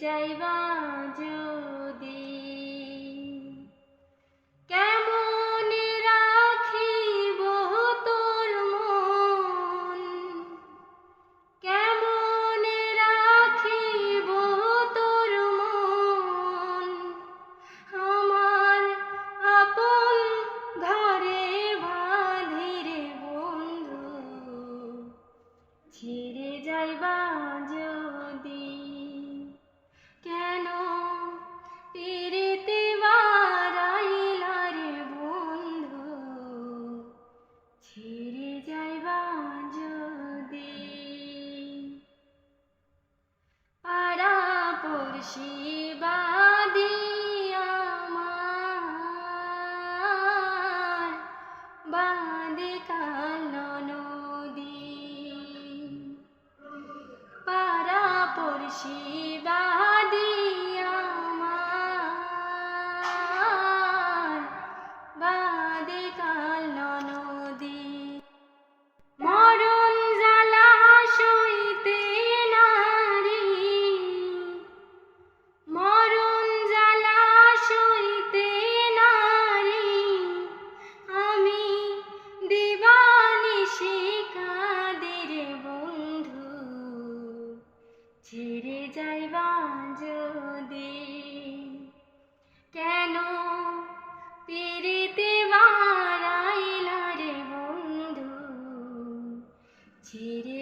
जाइवा जो বাদি আমার। বাদে কাল নদী পাড়া পড়শি ছেড়ে যাইবা যদি কেন পিড়িতে বারাইলা রে বন্ধু? ছেড়ে